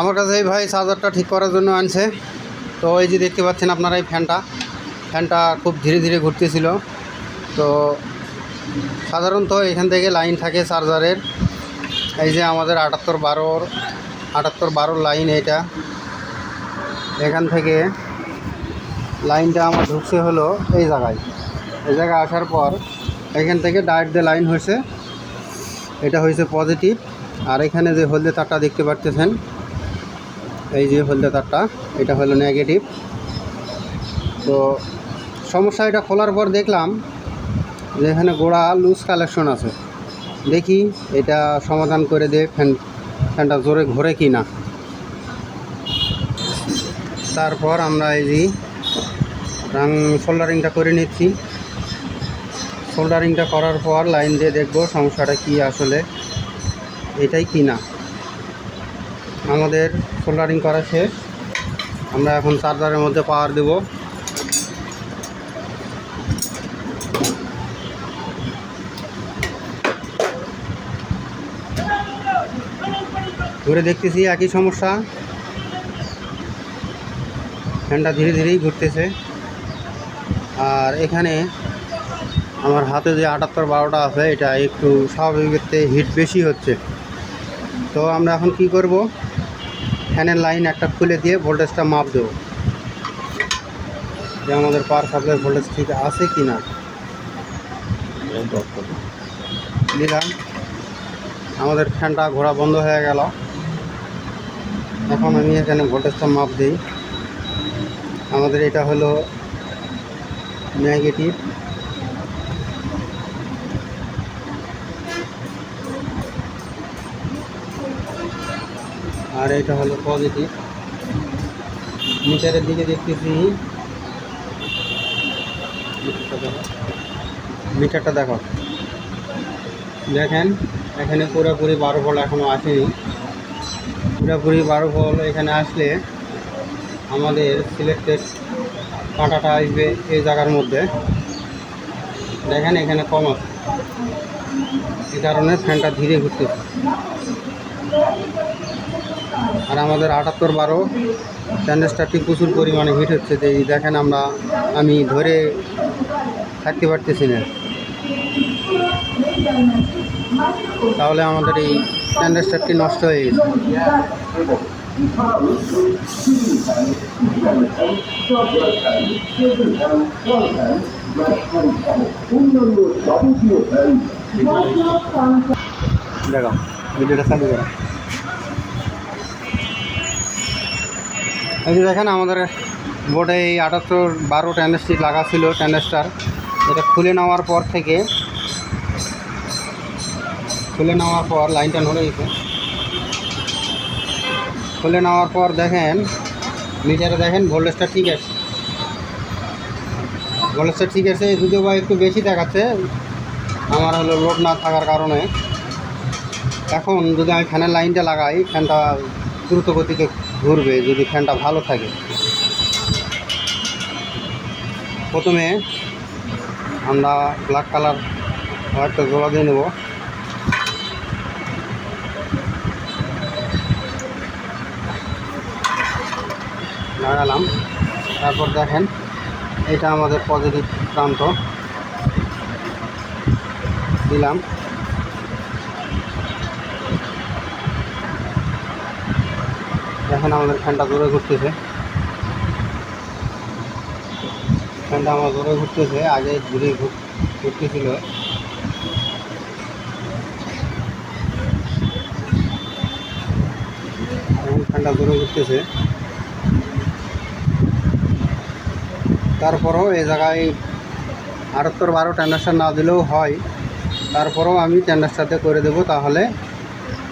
আমার কাছে এই ভাই চার্জারটা ঠিক করার জন্য আনছে। তো এই যে দেখতে পাচ্ছেন আপনারা এই ফ্যানটা ফ্যানটা খুব ধীরে ধীরে ঘুরতেছিল। তো সাধারণত এখান থেকে লাইন থাকে চার্জারের এই যে আমাদের আটাত্তর বারোর আটাত্তর বারোর লাইন এটা এখান থেকে লাইনটা আমার ঢুকছে হলো এই জায়গায়। এই জায়গায় আসার পর এখান থেকে ডাইরেক্ট যে লাইন হয়েছে, এটা হয়েছে পজিটিভ আর এখানে যে হলদে তারটা দেখতে পাচ্ছেন এই যে হলদে তারটা, এটা হলো নেগেটিভ তো সমস্যা এটা খোলার পর দেখলাম যে এখানে গোড়া লুজ কালেকশন আছে। দেখি এটা সমাধান করে দে, ফ্যান, ফ্যানটা জোরে ঘোরে কি না। তারপর আমরা এই যে রাং সোল্ডারিংটা করে নিচ্ছি। সোল্ডারিংটা করার পর লাইন দিয়ে দেখব সমস্যাটা কি আসলে, এটাই কি না। আমাদের সোল্ডারিং করা শেষ। আমরা এখন চার্জারের মধ্যে পাওয়ার দেব। ঘুরে দেখতেছি একই সমস্যা। ফ্যানটা ধীরে ধীরেই ঘুরতেছে। আর এখানে আমার হাতে যে আটাত্তর বারোটা আছে, এটা একটু স্বাভাবিকের থেকে হিট বেশি হচ্ছে। তো আমরা এখন কি করব? ফ্যানের লাইন একটা খুলে দিয়ে ভোল্টেজটা মাপ দেব। যে আমাদের পাওয়ার সাপ্লাই ভোল্টেজ ঠিক আছে কি না। দিলাম আমাদের ফ্যানটা ঘোরা বন্ধ হয়ে গেল। এখন আমি এখানে ভোল্টেজটা মাপ দিই। আমাদের এটা হলো নেগেটিভ। আর এটা হলো পজিটিভ মিটারের দিকে দেখতেছি। মিটারটা দেখো। দেখেন, এখানে পুরোপুরি বারো ভোল্ট এখনও আসেনি। পুরোপুরি বারো ভোল্ট এখানে আসলে আমাদের সিলেক্টেড কাঁটাটা আসবে এই জায়গার মধ্যে। দেখেন এখানে কম আছে। এই কারণে ফ্যানটা ধীরে ঘুরতেছে। আর আমাদের আটাত্তর বারো ট্যান্ডেস্টারটি প্রচুর পরিমাণে হিট হচ্ছে, যে দেখেন আমরা, আমি ধরে থাকতে পারতেছি না। তাহলে আমাদের এই ট্যান্ডেস্টারটি নষ্ট হয়ে গেছে। দেখো, ভিডিওটা চালু করো। এই যে দেখেন আমাদের বোর্ডে এই আটাত্তর বারো ট্যান্ডেস্টিক লাগা ছিল ট্যান্ডেস্টার এটা খুলে নেওয়ার পর থেকে খুলে নেওয়ার পর লাইনটা নড়ে গেছে। খুলে নেওয়ার পর দেখেন, মিটারে দেখেন ভোল্টেজটা ঠিক আছে। ভোল্টেজটা ঠিক আছে যদিও বা একটু বেশি দেখাচ্ছে, আমার হলো লোড না থাকার কারণে। এখন যদি আমি ফ্যানের লাইনটা লাগাই, ফ্যানটা দ্রুত গতিতে ঘুরবে যদি ফ্যানটা ভালো থাকে। প্রথমে আমরা ব্ল্যাক কালার একটা জোড়া দিয়ে নেব। লাগালাম তারপর দেখেন, এটা আমাদের পজিটিভ প্রান্ত। দিলাম। দেখেন আমাদের ফ্যানটা জোরে ঘুরতেছে। ফ্যানটা আমার জোরে ঘুরতেছে, আগে ঘুর- ঘুরতেছিল। এখন ফ্যানটা জোরে ঘুরতেছে। তারপরেও এই জায়গায় আটাত্তর বারো ট্যান্ডাস্টার না দিলেও হয়। তারপরেও আমি ট্যান্ডাস্টারতে করে দেবো, তাহলে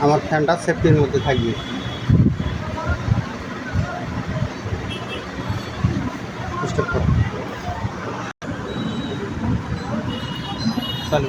আমার ফ্যানটা সেফটির মধ্যে থাকবে। चालू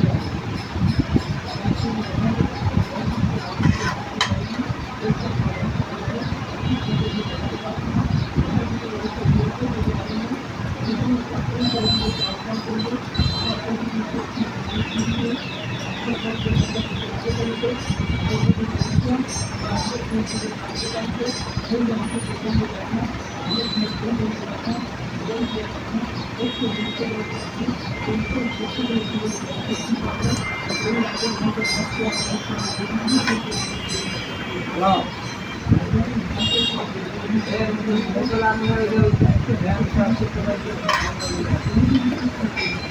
আমি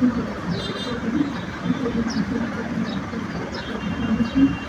Thank you.